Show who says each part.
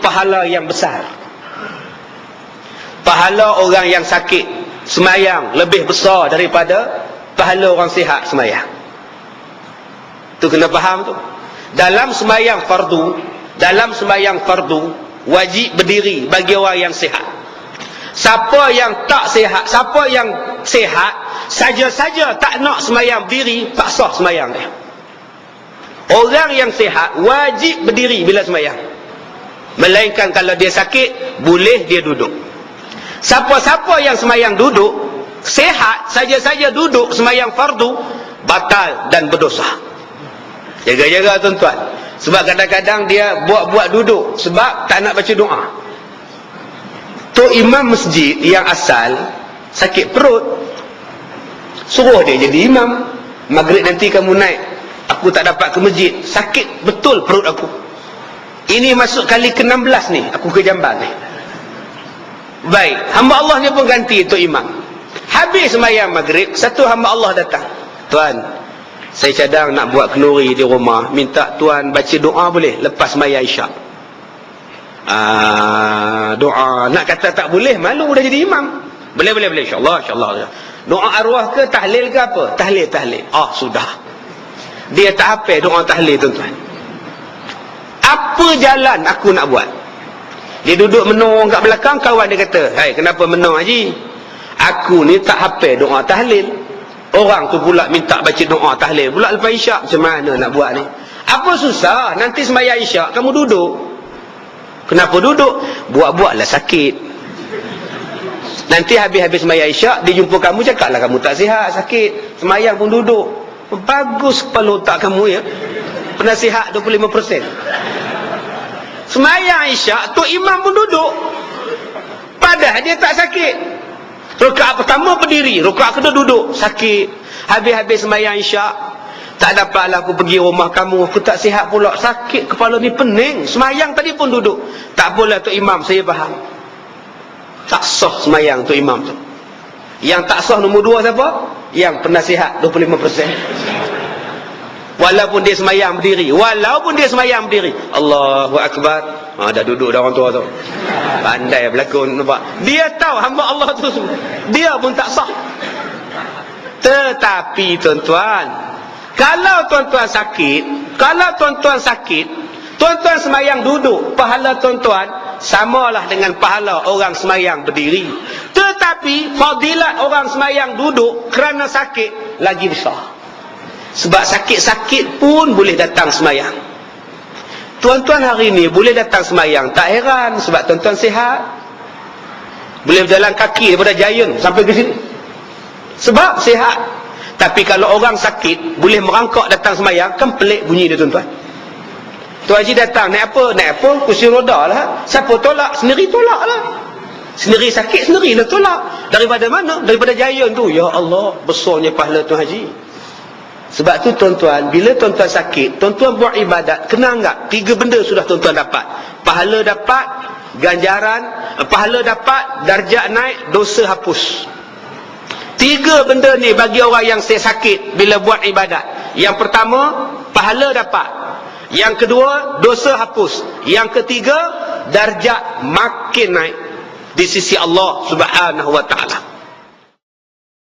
Speaker 1: pahala yang besar. Pahala orang yang sakit semayang lebih besar daripada pahala orang sihat semayang. Tu kena faham tu? Dalam semayang fardu dalam semayang fardu wajib berdiri bagi orang yang sihat. Siapa yang tak sihat siapa yang sihat saja-saja tak nak semayang berdiri tak sah semayang dia. Orang yang sihat wajib berdiri bila semayang melainkan kalau dia sakit boleh dia duduk. Siapa-siapa yang semayang duduk sehat saja-saja duduk semayang fardu batal dan berdosa. Jaga-jaga tuan-tuan. Sebab kadang-kadang dia buat-buat duduk sebab tak nak baca doa. Tu imam masjid yang asal sakit perut suruh dia jadi imam. Maghrib nanti kamu naik aku tak dapat ke masjid. Sakit betul perut aku ini masuk kali ke-16 ni. Aku ke jamban ni. Baik. Hamba Allah ni pun ganti tu imam. Habis sembahyang maghrib satu hamba Allah datang. Tuan saya cadang nak buat kenuri di rumah. Minta tuan baca doa boleh lepas sembahyang isyak. Ah, doa. Nak kata tak boleh malu dah jadi imam. Boleh boleh boleh. Insyaallah insyaallah. Doa arwah ke tahlil ke apa? Tahlil tahlil. Ah sudah. Dia tak apa doa tahlil tuan-tuan apa jalan aku nak buat dia duduk menung kat belakang kawan dia kata hai kenapa menung haji aku ni tak hafal doa tahlil orang tu pula minta baca doa tahlil pula lepas isyak macam mana nak buat ni apa susah nanti sembahyang isyak kamu duduk Kenapa duduk? Buat-buatlah sakit. Nanti habis-habis semayang isyak, dia jumpa kamu, cakaplah kamu tak sihat, sakit. Semayang pun duduk. Bagus kepala otak kamu ya. Pernah sihat 25%. Semayang isyak, tu imam pun duduk. Padahal dia tak sakit. Rukaat pertama berdiri, rukaat kedua duduk, sakit. Habis-habis semayang isyak, tak dapatlah aku pergi rumah kamu. Aku tak sihat pula. Sakit kepala ni pening. Semayang tadi pun duduk. Tak boleh tu imam. Saya faham. Tak sah semayang tu imam tu. Yang tak sah nombor dua siapa? Yang pernah sihat 25%. Walaupun dia semayang berdiri. Walaupun dia semayang berdiri. Allahu Akbar. Ha, dah duduk dah orang tua tu. Pandai berlakon. Nampak? Dia tahu hamba Allah tu. Dia pun tak sah. Tetapi tuan-tuan. Kalau tuan-tuan sakit, kalau tuan-tuan sakit, tuan-tuan semayang duduk, pahala tuan-tuan samalah dengan pahala orang semayang berdiri. Tetapi fadilat orang semayang duduk kerana sakit lagi besar. Sebab sakit-sakit pun boleh datang semayang. Tuan-tuan hari ini boleh datang semayang. Tak heran sebab tuan-tuan sihat. Boleh berjalan kaki daripada Giant sampai ke sini. Sebab sihat. Tapi kalau orang sakit, boleh merangkak datang semayang, kan pelik bunyi dia tuan-tuan. Tuan Haji datang, naik apa? Naik apa? Kursi roda lah. Siapa tolak? Sendiri tolak lah. Sendiri sakit, sendiri lah tolak. Daripada mana? Daripada jaya tu. Ya Allah, besarnya pahala Tuan Haji. Sebab tu tuan-tuan, bila tuan-tuan sakit, tuan-tuan buat ibadat, kena anggap, tiga benda sudah tuan-tuan dapat. Pahala dapat, ganjaran, pahala dapat, darjat naik, dosa hapus. Tiga benda ni bagi orang yang sakit bila buat ibadat. Yang pertama, pahala dapat. Yang kedua, dosa hapus. Yang ketiga, darjat makin naik di sisi Allah Subhanahu wa taala.